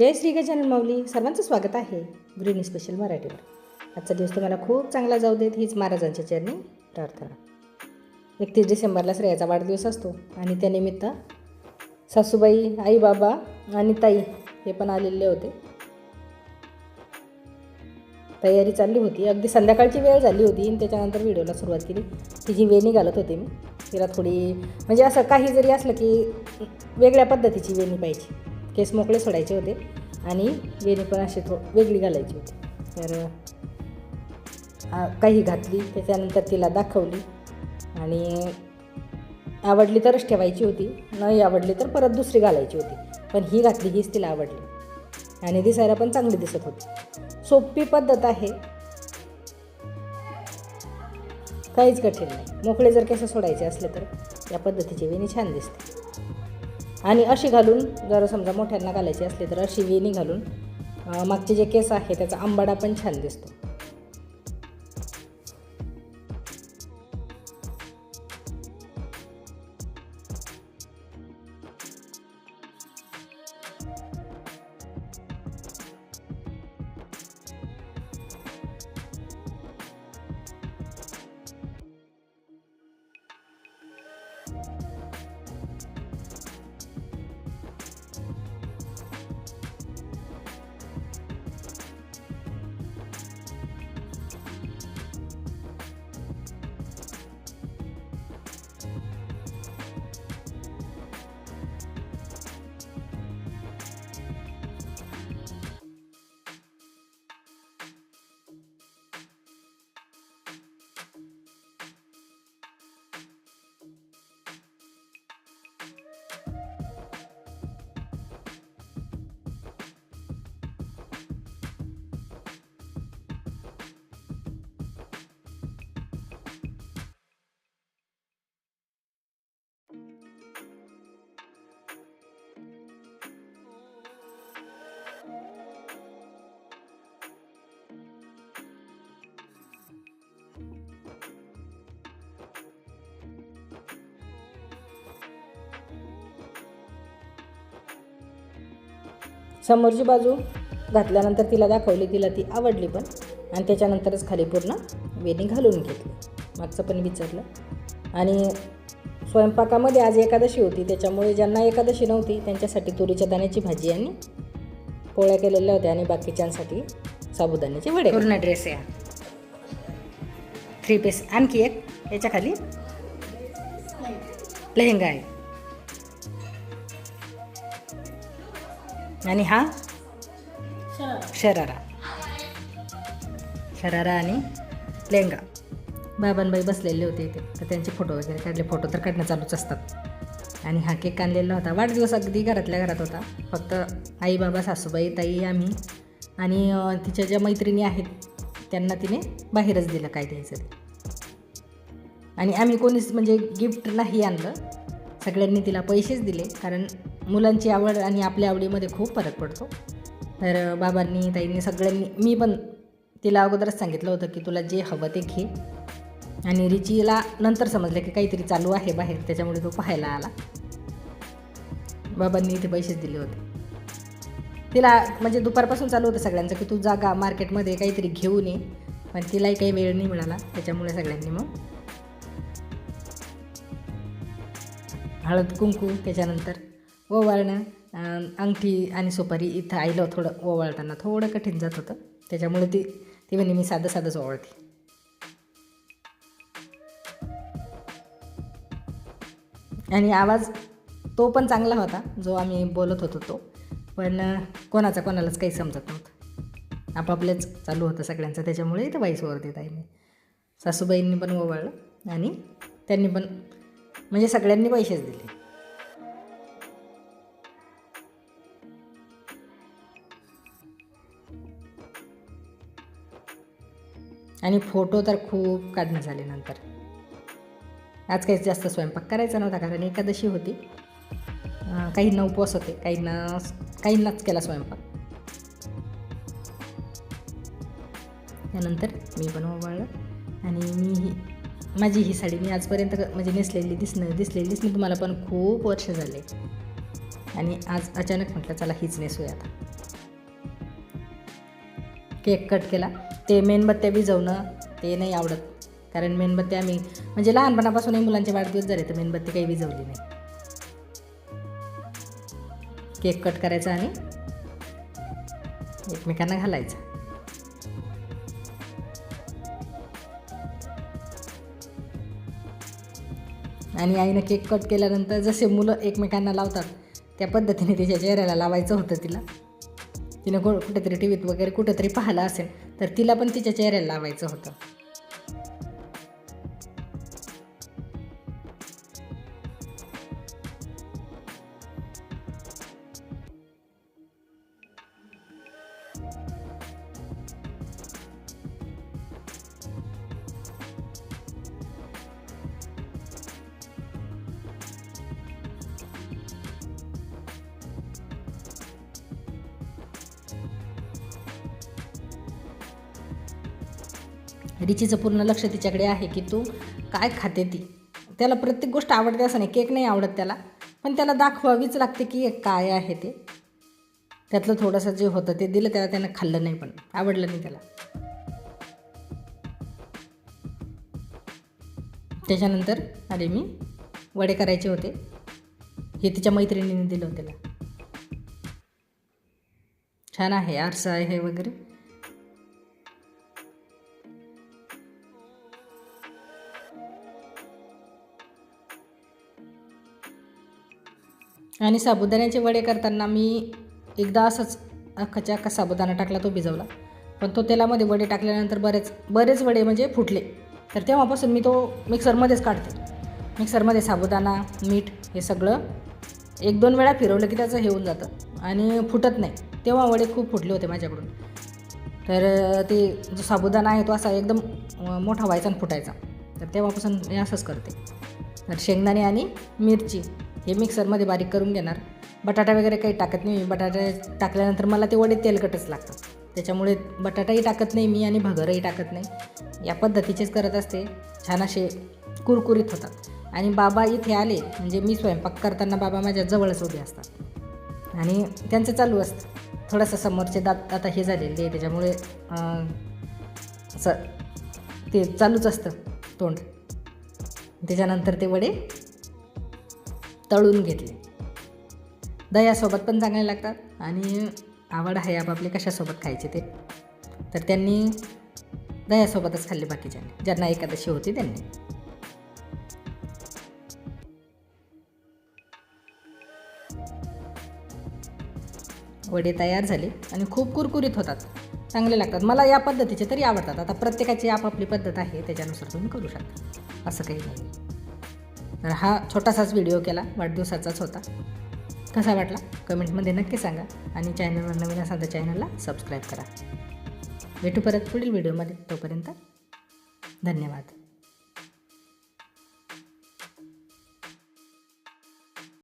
जय श्री गजानन माऊली. सर्वांचं स्वागत आहे गृहिणी स्पेशल मराठीवर. आजचा दिवस तुम्हाला खूप चांगला जाऊ देत हीच महाराजांच्या चरणी प्रार्थना. एकतीस डिसेंबरला श्रेयाचा वाढदिवस असतो आणि त्यानिमित्त सासूबाई आई बाबा आणि ताई हे पण आलेले होते. तयारी चालली होती. अगदी संध्याकाळची वेळ झाली होती आणि त्याच्यानंतर व्हिडिओला सुरुवात केली. तिची वेणी घालत होते. मी तिला थोडी म्हणजे असं काही जरी असलं की वेगळ्या पद्धतीची वेणी पाहिजे केस मोकळे सोडायचे होते आणि वेणी पण अशी थो वेगळी घालायची होती. तर काही घातली त्याच्यानंतर तिला दाखवली आणि आवडली तरच ठेवायची होती नाही आवडली तर परत दुसरी घालायची होती. पण ही घातली हीच तिला आवडली. आणि दिसायला पण चांगली दिसत होती. सोपी पद्धत आहे. काहीच कठीण नाही. मोकळे जर केस सोडायचे असले तर या पद्धतीची वेणी छान दिसते. आणि अशी घालून जर समजा मोठ्यांना घालायची असली तर अशी वेणी घालून मागचे जे केस आहे त्याचा आंबाडा पण छान दिसतो. समोरची बाजू घातल्यानंतर तिला दाखवली तिला ती आवडली पण. आणि त्याच्यानंतरच खाली पूर्ण वेणी घालून घेतली. मागचं पण विचारलं. आणि स्वयंपाकामध्ये आज एकादशी होती त्याच्यामुळे ज्यांना एकादशी नव्हती त्यांच्यासाठी तुरीच्या दाण्याची भाजी आणि पोळ्या केलेल्या होत्या आणि बाकीच्यांसाठी साबुदाण्याचे वडे. पूर्ण ड्रेस या थ्री पीस आणखी एक? याच्या खाली? लेहंगा आहे. आणि हा? शरारा. शरारा. आणि लेहंगा बाबांबाई बसलेले होते इथे. तर त्यांचे फोटो वगैरे काढले. फोटो तर काढणं चालूच असतात. आणि हा केक आणलेला होता. वाढदिवस अगदी घरातल्या घरात होता. फक्त आई बाबा सासूबाई ताई आम्ही आणि तिच्या ज्या मैत्रिणी आहेत त्यांना तिने बाहेरच दिलं काय द्यायचं ते. आणि आम्ही कोणीच म्हणजे गिफ्ट नाही आणलं. सगळ्यांनी तिला पैसेच दिले कारण मुलांची आवड आणि आपल्या आवडीमध्ये खूप फरक पडतो. तर बाबांनी ताईंनी सगळ्यांनी मी पण तिला अगोदरच सांगितलं होतं की तुला जे हवं ते घे. आणि रिचीला नंतर समजलं की काहीतरी चालू आहे बाहेर त्याच्यामुळे तो पाहायला आला. बाबांनी इथे पैसेच दिले होते. तिला म्हणजे दुपारपासून चालू होतं सगळ्यांचं की तू जागा मार्केटमध्ये काहीतरी घेऊन ये. पण तिलाही काही वेळ नाही मिळाला त्याच्यामुळे सगळ्यांनी मग हळद कुंकू त्याच्यानंतर ओवाळणं अंगठी आणि सुपारी इथं आईलं थोडं ओवाळताना थोडं कठीण जात होतं. त्याच्यामुळे ती ती म्हणे मी साधं साधंच ओवाळते. आणि आवाज तो पण चांगला होता जो आम्ही बोलत होतो तो. पण कोणाचा कोणालाच काही समजत नव्हतं. आपापलेच चालू होतं सगळ्यांचं. त्याच्यामुळे इथं वाईस ओवर देत आहे मी. सासूबाईंनी पण ओवाळलं आणि त्यांनी पण म्हणजे सगळ्यांनी पैसेच दिले. आणि फोटो तर खूप काढणे झाले नंतर. आज काही जास्त स्वयंपाक करायचा नव्हता कारण एकादशी होती. काहींना उपवास होते काहींना काहींनाच केला स्वयंपाक. त्यानंतर मी पण आणि मी माझी ही साडी मी आजपर्यंत क- म्हणजे नेसलेली दिसणं दिसलेलीच मी तुम्हाला पण खूप वर्ष झाले. आणि आज अचानक म्हटलं चला हीच नेसूया आता. केक कट केला. ते मेणबत्त्या भिजवणं ते नाही आवडत. कारण मेणबत्त्या आम्ही म्हणजे लहानपणापासूनही मुलांचे वाढदिवस झाले तर मेणबत्ती काही विजवली नाही. केक कट करायचा आणि एकमेकांना घालायचा. आणि आईनं केक कट केल्यानंतर जसे मुलं एकमेकांना लावतात त्या पद्धतीने तिच्या चेहऱ्याला लावायचं होतं तिला. तिनं को कुठेतरी टी व्हीत वगैरे कुठेतरी पाहिलं असेल तर तिला पण तिच्या चेहऱ्याला लावायचं होतं. रिचीचं पूर्ण लक्ष तिच्याकडे आहे की तू काय खाते ती. त्याला प्रत्येक गोष्ट आवडते असं नाही केक नाही आवडत त्याला. पण त्याला दाखवावीच लागते की काय आहे ते. त्यातलं थोडंसं जे होतं ते दिलं त्याला त्यानं खाल्लं नाही पण आवडलं नाही त्याला. त्याच्यानंतर अरे मी वडे करायचे होते. हे तिच्या मैत्रिणीने दिलं त्याला. छान आहे आरसा आहे वगैरे. आणि साबुदाण्याचे वडे करताना मी एकदा असंच अख्खाच्या अख्खा साबुदाणा टाकला तो भिजवला. पण तो तेलामध्ये वडे टाकल्यानंतर बरेच बरेच वडे म्हणजे फुटले. तर तेव्हापासून मी तो मिक्सरमध्येच काढते. मिक्सरमध्ये साबुदाणा मीठ हे सगळं एक दोन वेळा फिरवलं की त्याचं हे होऊन जातं आणि फुटत नाही. तेव्हा वडे खूप फुटले होते माझ्याकडून. तर ते जो साबुदाणा आहे तो असा एकदम मोठा व्हायचा आणि फुटायचा. तर तेव्हापासून मी असंच करते. तर शेंगदाणे आणि मिरची. हे मिक्सरमध्ये बारीक करून घेणार. बटाटा वगैरे काही टाकत नाही. मी बटाटा टाकल्यानंतर मला ते वडे तेलकटच लागतात. त्याच्यामुळे बटाटाही टाकत नाही मी आणि भगरही टाकत नाही. या पद्धतीचेच करत असते. छान असे कुरकुरीत होतात. आणि बाबा इथे आले. म्हणजे मी स्वयंपाक करताना बाबा माझ्या जवळच उभे असतात. आणि त्यांचं चालू असतं. थोडंसं समोरचे दात आता हे झालेले आहे त्याच्यामुळे स ते चालूच असतं तोंड. त्याच्यानंतर ते वडे तळून घेतले. दह्यासोबत पण चांगले लागतात आणि आवड आहे आपापले कशासोबत खायचे ते. तर त्यांनी दह्यासोबतच खाल्ले बाकीच्यांनी. ज्यांना एकादशी होती त्यांनी. वडे तयार झाले आणि खूप कुरकुरीत होतात. चांगले लागतात. मला या पद्धतीचे तरी आवडतात. आता प्रत्येकाची आपापली पद्धत आहे त्याच्यानुसार तुम्ही करू शकता. असं काही नाही. तर हा छोटासाच व्हिडिओ केला वाढदिवसाचाच होता. कसा वाटला? कमेंटमध्ये नक्की सांगा आणि चॅनलवर नवीन असाल तर चॅनलला सबस्क्राईब करा. भेटू परत पुढील व्हिडिओमध्ये तोपर्यंत धन्यवाद.